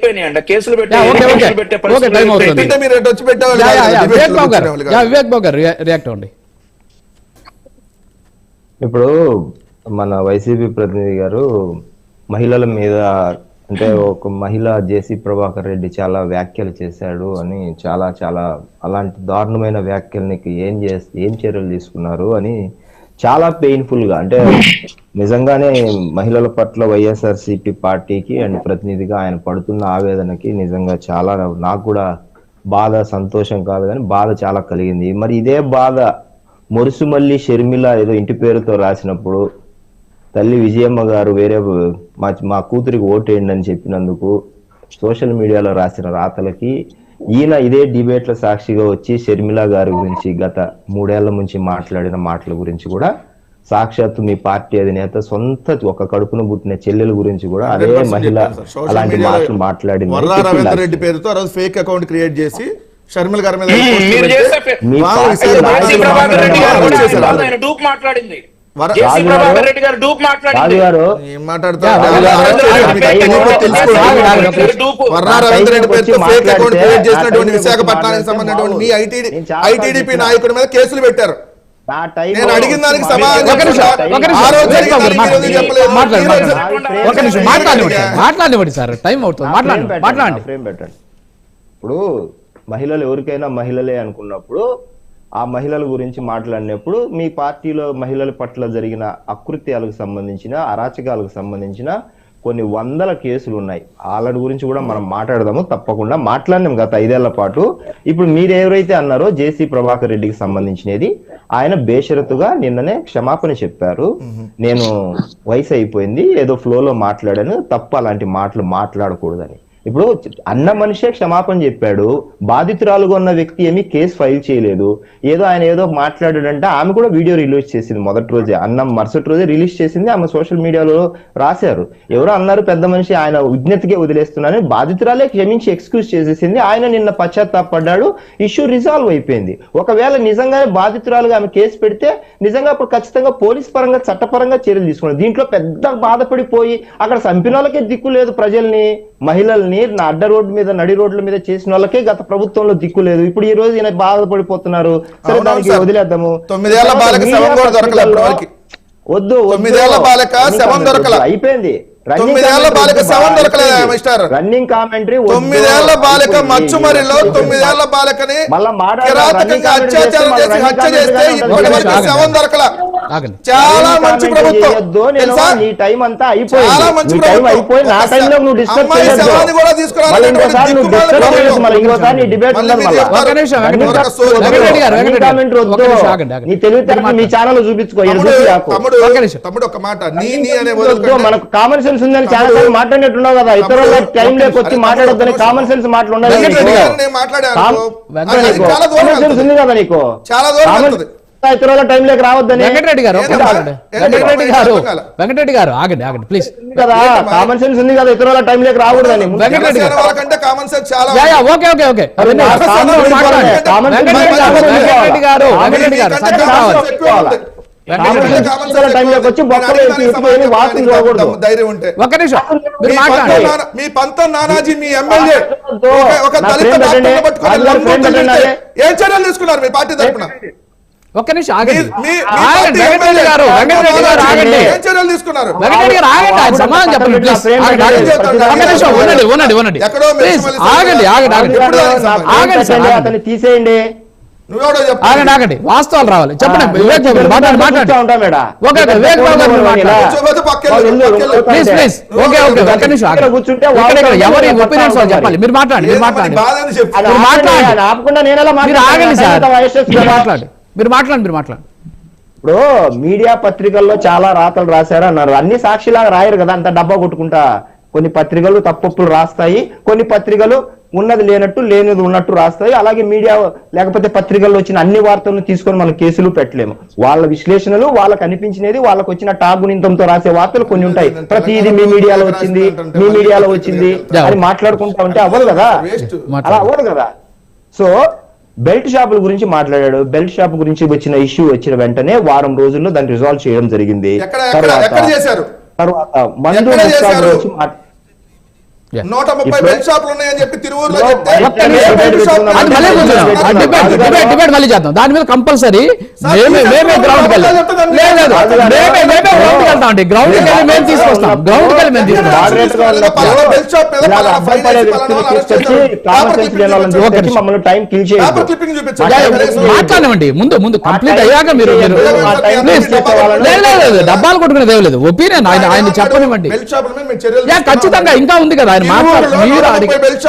అయిపోయినాయండి కేసులు రియాక్ట్ అవ్వండి. ఇప్పుడు మన వైసీపీ ప్రతినిధి గారు మహిళల మీద అంటే ఒక మహిళ జేసీ ప్రభాకర్ రెడ్డి చాలా వ్యాఖ్యలు చేశాడు అని చాలా చాలా అలాంటి దారుణమైన వ్యాఖ్యలకి ఏం చేస్తే ఏం చర్యలు తీసుకున్నారు అని చాలా పెయిన్ఫుల్గా అంటే నిజంగానే మహిళల పట్ల వైఎస్ఆర్సీపీ పార్టీకి అండ్ ప్రతినిధిగా ఆయన పడుతున్న ఆవేదనకి నిజంగా చాలా నాకు కూడా బాధ సంతోషం కాదు కానీ బాధ చాలా కలిగింది. మరి ఇదే బాధ మురుసుమల్లి షర్మిల ఏదో ఇంటి పేరుతో రాసినప్పుడు తల్లి విజయమ్మ గారు వేరే మా మా కూతురికి ఓటేయండి అని చెప్పినందుకు సోషల్ మీడియాలో రాసిన రాతలకి ఈయన ఇదే డిబేట్ల సాక్షిగా వచ్చి షర్మిల గారి గురించి గత మూడేళ్ళ నుంచి మాట్లాడిన మాటల గురించి కూడా సాక్షాత్తు మీ పార్టీ అధినేత సొంత ఒక కడుపున పుట్టిన చెల్లెల గురించి కూడా అదే 100% మహిళ అలాంటి మాటలు మాట్లాడింది. రవీంద్ర రెడ్డి పేరుతో ఆ రోజు ఫేక్ అకౌంట్ క్రియేట్ చేసి షర్మిల గారి మీద మాట్లాడింది. విశాఖపట్నానికి సంబంధించినటువంటి మీ ఐటీడీపీ నాయకుడి మీద కేసులు పెట్టారు. నేను అడిగిన దానికి సమాధానం ఒక నిమిషం, చెప్పండి. ఒక నిమిషం. ఆ రోజు వివేక్ బాబు గారు జరిగిన దానికి ఈ రోజు చెప్పలేదు. మాట్లాడు, ఈ రోజు మాట్లాడు. చెప్పండి. ఒక నిమిషం మాట్లాడనివ్వండి సార్. టైం అవుతుంది. మాట్లాడండి మాట్లాడండి ఫ్రేమ్ పెట్టండి. ఇప్పుడు మహిళలు ఎవరికైనా మహిళలే అనుకున్నప్పుడు ఆ మహిళల గురించి మాట్లాడినప్పుడు మీ పార్టీలో మహిళల పట్ల జరిగిన అకృత్యాలకు సంబంధించిన అరాచకాలకు సంబంధించిన కొన్ని వందల కేసులు ఉన్నాయి. వాళ్ళ గురించి కూడా మనం మాట్లాడదాము. తప్పకుండా మాట్లాడినాం గత ఐదేళ్ళ పాటు. ఇప్పుడు మీరు ఎవరైతే అన్నారో జేసీ ప్రభాకర్ రెడ్డికి సంబంధించినది ఆయన బేషరతుగా నిన్ననే క్షమాపణ చెప్పారు. నేను వయసు అయిపోయింది ఏదో ఫ్లోలో మాట్లాడాను తప్పు అలాంటి మాటలు మాట్లాడకూడదని. ఇప్పుడు అన్న మనిషే క్షమాపణ చెప్పాడు బాధితురాలుగా ఉన్న వ్యక్తి ఏమీ కేసు ఫైల్ చేయలేదు. ఏదో ఆయన ఏదో మాట్లాడాడంటే ఆమె కూడా వీడియో రిలీజ్ చేసింది మొదటి రోజే. అన్న మరుసటి రోజే రిలీజ్ చేసింది ఆమె సోషల్ మీడియాలో రాశారు. ఎవరో అన్నారు పెద్ద మనిషి ఆయన విజ్ఞతకే వదిలేస్తున్నానని బాధితురాలే క్షమించి ఎక్స్క్యూజ్ చేసేసింది. ఆయన నిన్న పశ్చాత్తాపడ్డాడు ఇష్యూ రిజాల్వ్ అయిపోయింది. ఒకవేళ నిజంగానే బాధితురాలుగా ఆమె కేసు పెడితే నిజంగా అప్పుడు ఖచ్చితంగా పోలీస్ పరంగా చట్టపరంగా చర్యలు తీసుకున్నారు దీంట్లో పెద్ద బాధపడిపోయి అక్కడ చంపిన వాళ్ళకే దిక్కు లేదు ప్రజల్ని మహిళల్ని. నా అడ్డ రోడ్డు మీద నడి రోడ్ల మీద చేసిన వాళ్ళకే గత ప్రభుత్వంలో దిక్కు లేదు ఇప్పుడు ఈ రోజు ఈయన బాధపడిపోతున్నారు సరే దానికి. వదిలేద్దాము. వద్దు వద్దు. తొమ్మిదేళ్ళ బాలక రన్నింగ్ శవం కామెంటరీ దొరకలే. అయిపోయింది తొమ్మిదేళ్ళ బాలిక శవం దొరకలేదు, మిస్టర్. రన్నింగ్ కామెంటరీ తొమ్మిదేళ్ళ బాలిక మచ్చుమరిలో తొమ్మిదేళ్ళ బాలికని. కిరాతకంగా అత్యాచారం చేసి హత్య చేస్తే కామెంటరీ ఇప్పటి వరకు ఆగండి. శవం దొరకల ఆగండి చాలా మంచి ప్రభుత్వం తెలుసా నీ టైం అంతా అయిపోయింది చాలా మంచి నీ టైం. అయిపోయి నా టైంలో నువ్వు డిస్కస్ కూడా తీసుకురావాలి. ఇంకోసారి నువ్వు డిస్కస్ చేయొద్దు. మళ్ళీ ఇంకోసారి నీ డిబేట్ ఉండదు మళ్ళా. ఒక నిమిషం, వద్దు. నీ తెలివితేటలు మీ ఛానల్ చూపించుకో తమ్ముడు ఒక మాట నీ నీ అనే మనకు కామన్ సెన్స్ ఉందని చాలా సార్లు మాట్లాడినట్టున్నావు కదా ఇతరుల టైం లేకొచ్చి. మాట్లాడొద్దని కామన్ సెన్స్ మాటలు ఉండాలి వెంకటరెడ్డి నీకు. గారు. నేను మాట్లాడాను కామ్- అనుకో. వెంకటరెడ్డి అది నీకు చాలా దూరం కామన్ సెన్స్. ఉంది కదా నీకు చాలా దూరం కామన్ వెళ్తుంది. సెన్స్ ఇతరుల టైం లేక రావద్దని వెంకటరెడ్డి గారు? వెంకటరెడ్డి గారు. వెంకటరెడ్డి గారు ఆగండి ఆగండి ప్లీజ్ కదా కామన్ సెన్స్ ఉంది కదా ఇతరుల టైం లేక రాకూడదని వెంకటరెడ్డి గారు. కామన్ సెన్స్ చాలా. ఓకే ఓకే ఓకే వెంకటరెడ్డి గారు. వెంకటరెడ్డి మీ పంతం నానాజీ మీ ఎమ్మెల్యే. ఒక- దళిత. ఏం చర్యలు తీసుకున్నారు మీ పార్టీ తరఫున ఒక్క నిమిషం ఆగండి. ఆగండి. వెంకటరెడ్డి గారు వెంకటరెడ్డి గారు ఆగండి. ఏం చర్యలు తీసుకున్నారు? వెంకటరెడ్డి గారు ఆగండి ఆయన సమాధానం చెప్పండి ప్లీజ్ ఒక్క నిమిషం ఉండండి ఉండండి ఉండండి. ప్లీజ్ ఆగండి ఆగండి ఆగండి. ఆగండి సార్. అతన్ని తీసేయండి. ఆగండి ఆగండి. వాస్తవాలు రావాలి. చెప్పండి వివేక్ బాబు ఉంటాం ఈడ. ఓకే, ఓకే, వివేక్ బాబు గారు. ప్లీజ్ ప్లీజ్ ఓకే ఓకే ఒక్క నిమిషం కూర్చుంటే ఎవరి ఒపీనియన్స్ చెప్పాలి? మీరు మాట్లాడండి మీరు మాట్లాడండి. మీరు ఆపండి, మాట్లాడండి. అది ఆపకుండా నేను ఎలా మీరు ఆగండి సార్ మీరు. మాట్లాడండి మీరు మాట్లాడండి మీరు మాట్లాడండి. ఇప్పుడు మీడియా పత్రికల్లో చాలా రాతలు రాశారు అన్నారు. అన్ని సాక్షిలాగా రాయరు కదా అంత డబ్బా కొట్టుకుంటా. కొన్ని పత్రికలు తప్పొప్పులు రాస్తాయి కొన్ని పత్రికలు ఉన్నది లేనట్టు లేనిది ఉన్నట్టు రాస్తాయి. అలాగే మీడియా లేకపోతే పత్రికల్లో వచ్చిన అన్ని వార్తలను తీసుకొని మనం కేసులు పెట్టలేము. వాళ్ళ విశ్లేషణలు వాళ్ళకి అనిపించినది వాళ్ళకి వచ్చిన టాగునింతంతో రాసే వార్తలు కొన్ని ఉంటాయి. ప్రతిదీ మీ మీడియాలో వచ్చింది మీ మీడియాలో వచ్చింది అని మాట్లాడుకుంటా ఉంటే అవ్వదు కదా. అలా అవ్వదు కదా. సో బెల్ట్ షాపుల గురించి మాట్లాడాడు బెల్ట్ షాప్ గురించి వచ్చిన ఇష్యూ వచ్చిన వెంటనే వారం రోజుల్లో దాన్ని రిజాల్వ్ చేయడం జరిగింది తర్వాత మందు? గురించి. నూట ముప్పై బెల్ట్ షాపులు ఉన్నాయని చెప్పి తిరువురులో చెప్తే మళ్ళీ చేద్దాం. దాని మీద కంపల్సరీ సార్, మేమే గ్రౌండ్ గ్రౌండ్ వెళ్ళి మేము తీసుకొస్తాం. గ్రౌండ్ వెళ్ళి మేము తీసుకొస్తాం. షాప్ మీద ముందు కంప్లీట్ అయ్యాక మీరు లేదు డబ్బాలు కొట్టుకునేది ఏం లేదు. ఒపీనియన్ ఆయన ఆయన చెప్పనివ్వండి. ఖచ్చితంగా ఇంకా ఉంది కదా మాట్లాడు మీరు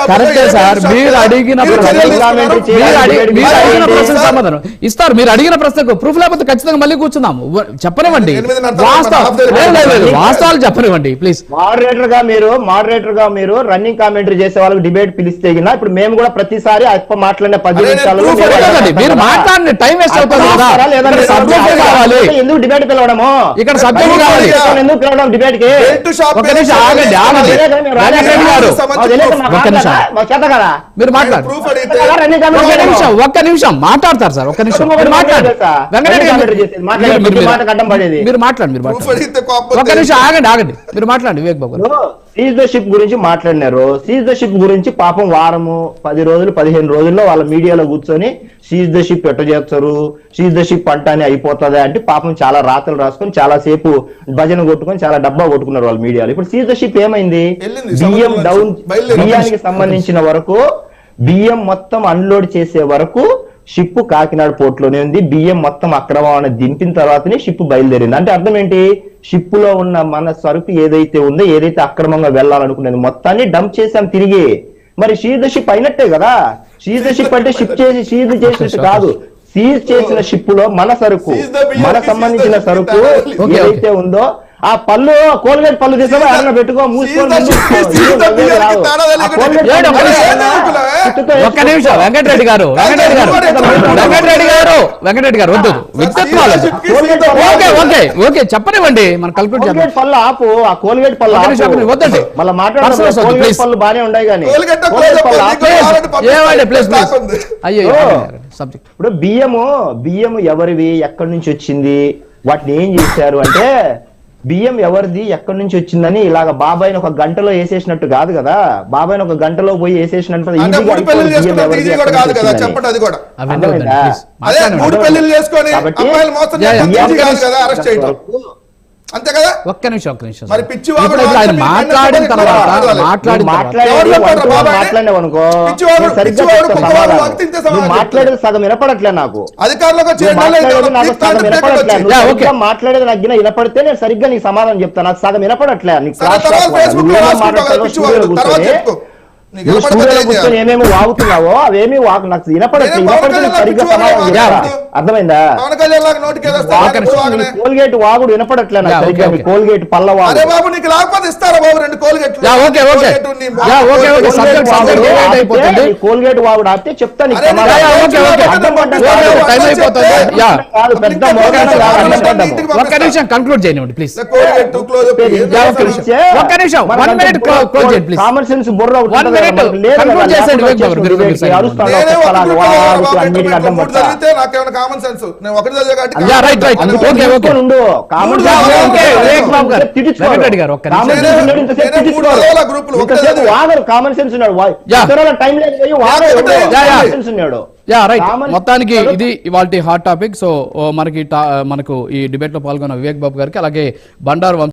కరెక్టే సార్ మీరు మీరు అడిగిన సార్? సమాధానం ఇస్తారు మీరు అడిగిన ప్రశ్నకు ప్రూఫ్ లేకపోతే ఖచ్చితంగా మళ్ళీ కూర్చుందాం వ- చెప్పనివ్వండి. వాస్తవాలు చెప్పనివ్వండి ప్లీజ్ మోడరేటర్గా మీరు మోడరేటర్గా మీరు రన్నింగ్ కామెంటరీ చేసే వాళ్ళకి డిబేట్ పిలిస్తే గిన ఇప్పుడు మేము కూడా ప్రతిసారి అప్ప మాట్లాడిన పది నిమిషాలు మీరు మాట్లాడిన టైం వేస్ట్ అవుతుంది కదా సబ్జెక్ట్ కావాలి ఎందుకు డిబేట్ పిలవడము ఇక్కడ సబ్జెక్ట్ కావాలి. ఎందుకు పిలవడం డిబేట్కి ఒక నిమిషం. ఆగండి. మీరు ఒక్క నిమిషం. మాట్లాడతారు సార్ ఒక్క నిమిషం మీరు మాట్లాడండి మీరు ప్రూఫ్ మాట్లాడండి ఒక్క నిమిషం ఆగండి ఆగండి మీరు మాట్లాడండి Vivek Babu. Seize the ship గురించి మాట్లాడినారు. సీజ్ ద షిప్ గురించి పాపం వారము పది రోజులు పదిహేను రోజుల్లో వాళ్ళ మీడియాలో కూర్చొని సీజ్ ద షిప్ ఎట్ట చేస్తారు సీజ్ ద షిప్ అంటానే అయిపోతుంది అంటే పాపం చాలా రాతలు రాసుకొని చాలా సేపు భజన కొట్టుకొని చాలా డబ్బా కొట్టుకున్నారు వాళ్ళ మీడియాలో. ఇప్పుడు సీజ్ ద షిప్ ఏమైంది బియ్యం డౌన్. బియ్యానికి సంబంధించిన వరకు బియ్యం మొత్తం అన్లోడ్ చేసే వరకు షిప్ కాకినాడ పోర్ట్లోనే ఉంది. బియ్యం మొత్తం అక్రమణ దింపిన తర్వాతనే షిప్ బయలుదేరింది. అంటే అర్థం ఏంటి? షిప్లో ఉన్న మన సరుకు ఏదైతే ఉందో ఏదైతే అక్రమంగా వెళ్ళాలనుకునేది మొత్తాన్ని డంప్ చేసాం తిరిగి. మరి షీజ్ ద షిప్ అయినట్టే కదా? షీజ్ ద షిప్ అంటే షిప్ చేసి షీజ్ చేసినట్టు కాదు. సీజ్ చేసిన షిప్లో మన సరుకు మన సంబంధించిన సరుకు ఏదైతే ఉందో ఆ పళ్ళు కోల్గేట్ పళ్ళు ఎడన పెట్టుకో ఒక్క? నిమిషం. వెంకటరెడ్డి గారు వెంకటరెడ్డి గారు వెంకటరెడ్డి గారు వెంకటరెడ్డి గారు వద్దు ఓకే ఆపు. ఓకే ఓకే చెప్పనివ్వండి మనం కోల్గేట్ చేద్దాం పళ్ళు ఆపు ఆ కోల్గేట్ పళ్ళు వద్దండి. మళ్ళా please. పళ్ళు బానే ఉన్నాయి కానీ ఏమండి ప్లీజ్ ప్లీజ్. అయ్యో. సబ్జెక్ట్ ఇప్పుడు బియ్యము బియ్యము ఎవరివి ఎక్కడి నుంచి వచ్చింది వాటిని ఏం చేశారు అంటే బియ్యం ఎవరిది ఎక్కడి నుంచి వచ్చిందని ఇలాగ బాబాయ్ని ఒక గంటలో వేసేసినట్టు కాదు కదా. బాబాయ్ని ఒక గంటలో పోయి వేసేసినట్టు అది మూడు చేసుకొని అమ్మాయిలు మోసం కాదు కదా అరెస్ట్ చేయడం అంతే కదా? ఒక్క నిమిషం ఒక్క నిమిషం మరి పిచ్చి ఆయన మాట్లాడిన తర్వాత. మాట్లాడిన మాట్లాడేది సగం వినపడట్లే నాకు. అధికారులకు మాట్లాడేది నాకు వినపడితే నేను సరిగ్గా నీకు సమాధానం చెప్తాను. నాకు సగం వినపడట్లే. నీకు? ఏమేమి వాగుతున్నావో అవేమి వాగు నాకు వినపడట్లే. నేనేం వినపడితే సరిగ్గా సమాధానం. అర్థమైందా పవన్ కళ్యాణ్ లాగా నోటికి. కోల్గేట్ వాగుడు వినపడట్లే. కోల్గేట్ పల్ల వాగుడు బాబు నీకు లేకపోతే ఇస్తారా బాబు రెండు కోల్గేట్లు yeah, okay, okay. Colgate okay, okay. Colgate subject, వాగుడు. సబ్జెక్ట్ డివైడ్ ఆపితే, అయిపోతుంది. నీ కోల్గేట్ వాగుడు ఆపితే చెప్తా నీకు అరే సమాధానం. Yeah, okay, okay. అడ్డం పడ్డం ఓకే, కాదు. ఓకే, టైం అయిపోతుంది. యా. కాదు, పెద్ద. ఒక్క నిమిషం కంక్లూడ్ ప్లీజ్ ఒక్క నిమిషం. చేయండి, please. కామన్ సెన్స్ బుర్ర చేసేయండి, అన్నిటికీ అడ్డం పడతా. కామన్ సెన్స్ నేను ఒకటి చదివే కాబట్టి యా, రైట్, రైట్. అందుకే ఓకే, ఓకే. తిట్టుకొని ఉండు. కామన్ సెన్స్ ఉన్నాడు, యా. ఇతరుల టైం లేదు పోయి వాగరు యా, ఎవడో యా, యా. కామన్ సెన్స్ ఉన్నాడు. యా రైట్ మొత్తానికి ఇది ఇవాళ హాట్ టాపిక్ సో మనకి మనకు ఈ డిబేట్లో పాల్గొన్న వివేక్ బాబు గారికి అలాగే బండారు వంశీ